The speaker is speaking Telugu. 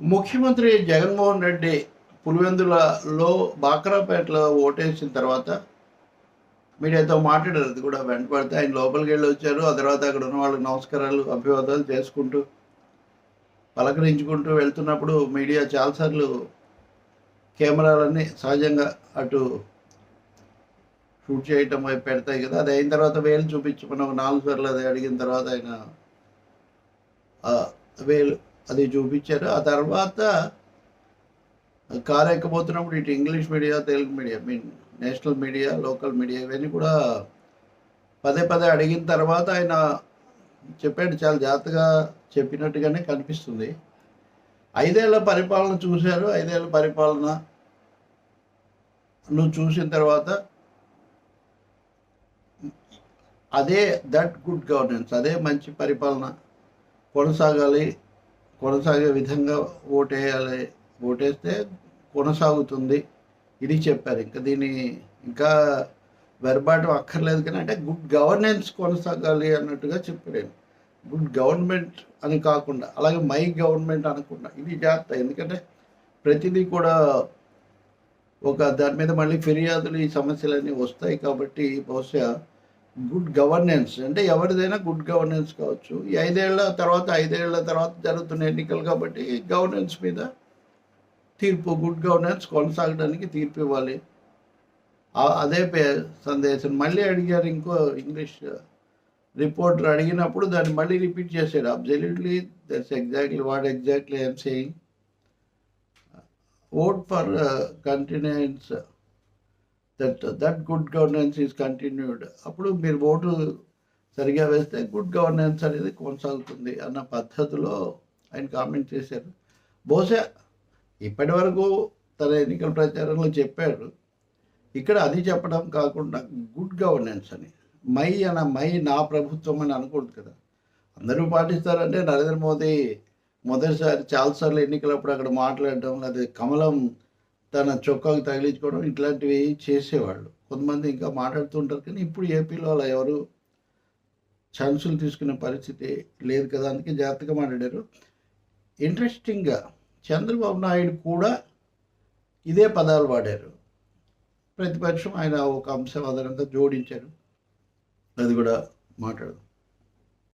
ముఖ్యమంత్రి జగన్మోహన్ రెడ్డి పులివెందులలో బాక్రాపేటలో ఓటేసిన తర్వాత మీడియాతో మాట్లాడారు. అది కూడా వెంటబడితే ఆయన లోపలికి వెళ్ళి వచ్చారు. ఆ తర్వాత అక్కడ ఉన్న వాళ్ళకి నమస్కారాలు అభివాదాలు చేసుకుంటూ పలకరించుకుంటూ వెళ్తున్నప్పుడు మీడియా చాలాసార్లు కెమెరాలన్నీ సహజంగా అటు షూట్ చేయటం వైపు పెడతాయి కదా. అది అయిన తర్వాత వేలు చూపించమని ఒక నాలుగు సార్లు అది అడిగిన తర్వాత ఆయన వేలు అది చూపించారు. ఆ తర్వాత కారు ఎక్కబోతున్నప్పుడు ఇటు English media Telugu media mean national media local media ఇవన్నీ కూడా పదే పదే అడిగిన తర్వాత ఆయన చెప్పాడు చాలా జాగ్రత్తగా చెప్పినట్టుగానే కనిపిస్తుంది. ఐదేళ్ళ పరిపాలన చూశారు. ఐదేళ్ళ పరిపాలన నువ్వు చూసిన తర్వాత అదే దట్ గుడ్ గవర్నెన్స్ అదే మంచి పరిపాలన కొనసాగాలి. కొనసాగే విధంగా ఓటేయాలి. ఓటేస్తే కొనసాగుతుంది ఇది చెప్పారు. ఇంకా దీని ఇంకా వెరబాటు అక్కర్లేదు కానీ అంటే గుడ్ గవర్నెన్స్ కొనసాగాలి అన్నట్టుగా చెప్పాడు గుడ్ గవర్నమెంట్ అని కాకుండా అలాగే మై గవర్నమెంట్ అనకుండా ఇది జాగ్రత్త. ఎందుకంటే ప్రతిదీ కూడా ఒక దాని మీద మళ్ళీ ఫిర్యాదులు ఈ సమస్యలన్నీ వస్తాయి కాబట్టి బహుశా గుడ్ గవర్నెన్స్ అంటే ఎవరిదైనా గుడ్ గవర్నెన్స్ కావచ్చు. ఈ ఐదేళ్ళ తర్వాత ఐదేళ్ళ తర్వాత జరుగుతున్న ఎన్నికలు కాబట్టి గవర్నెన్స్ మీద తీర్పు గుడ్ గవర్నెన్స్ కొనసాగడానికి తీర్పు ఇవ్వాలి. అదే పే- సందేశం. మళ్ళీ అడిగారు ఇంకో ఇంగ్లీష్ రిపోర్టర్ అడిగినప్పుడు దాన్ని మళ్ళీ రిపీట్ చేశాడు absolutely that's exactly what exactly I'm saying vote for continuance that that good governance is continued అప్పుడు మీరు ఓటు సరిగా వేస్తే గుడ్ గవర్నెన్స్ అనేది కొనసాగుతుంది అన్న పద్ధతిలో ఆయన కామెంట్ చేశారు. బహుశా ఇప్పటి వరకు తన ఎన్నికల ప్రచారంలో చెప్పారు ఇక్కడ అది చెప్పడం కాకుండా గుడ్ గవర్నెన్స్ అని. మై అన్న మై నా ప్రభుత్వం అని అనకూడదు కదా. అందరూ పాటిస్తారంటే నరేంద్ర మోదీ మొదటిసారి చాలాసార్లు ఎన్నికలప్పుడు అక్కడ మాట్లాడడం లేదా కమలం తన చొక్కాకు తగిలించుకోవడం ఇట్లాంటివి చేసేవాళ్ళు. కొంతమంది ఇంకా మాట్లాడుతుంటారు కానీ ఇప్పుడు ఏపీలో అలా ఎవరు ఛాన్సులు తీసుకునే పరిస్థితి లేదు కదా అందుకే జాగ్రత్తగా మాట్లాడారు. ఇంట్రెస్టింగ్గా చంద్రబాబు నాయుడు కూడా ఇదే పదాలు వాడారు. ప్రతిపక్షం ఆయన ఒక అంశం అదనంగా జోడించారు. అది కూడా మాట్లాడదాం.